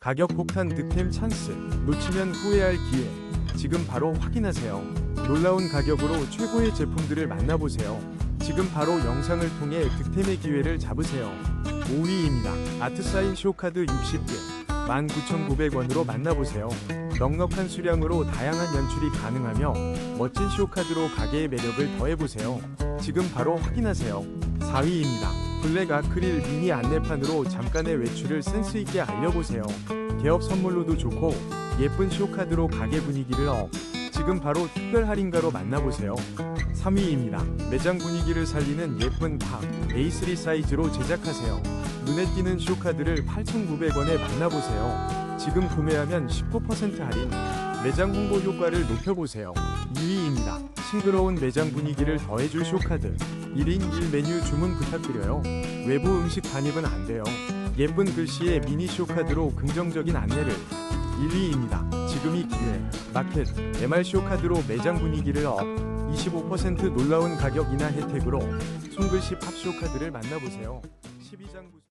가격 폭탄 득템 찬스. 놓치면 후회할 기회. 지금 바로 확인하세요. 놀라운 가격으로 최고의 제품들을 만나보세요. 지금 바로 영상을 통해 득템의 기회를 잡으세요. 5위입니다. 아트사인 쇼카드 60개. 19,900원으로 만나보세요. 넉넉한 수량으로 다양한 연출이 가능하며 멋진 쇼카드로 가게의 매력을 더해보세요. 지금 바로 확인하세요. 4위입니다. 블랙 아크릴 미니 안내판으로 잠깐의 외출을 센스있게 알려보세요. 개업 선물로도 좋고 예쁜 쇼카드로 가게 분위기를 업. 지금 바로 특별 할인가로 만나보세요. 3위입니다. 매장 분위기를 살리는 예쁜 팝 A3 사이즈로 제작하세요. 눈에 띄는 쇼카드를 8,900원에 만나보세요. 지금 구매하면 19% 할인. 매장 홍보 효과를 높여보세요. 2위입니다. 싱그러운 매장 분위기를 더해줄 쇼카드. 1인 1 메뉴 주문 부탁드려요. 외부 음식 반입은 안 돼요. 예쁜 글씨의 미니 쇼카드로 긍정적인 안내를. 1위입니다. 지금이 기회. 마켓 MR 쇼카드로 매장 분위기를 업. 25% 놀라운 가격 인하 혜택으로 손글씨 팝 쇼카드를 만나보세요. 12장 구...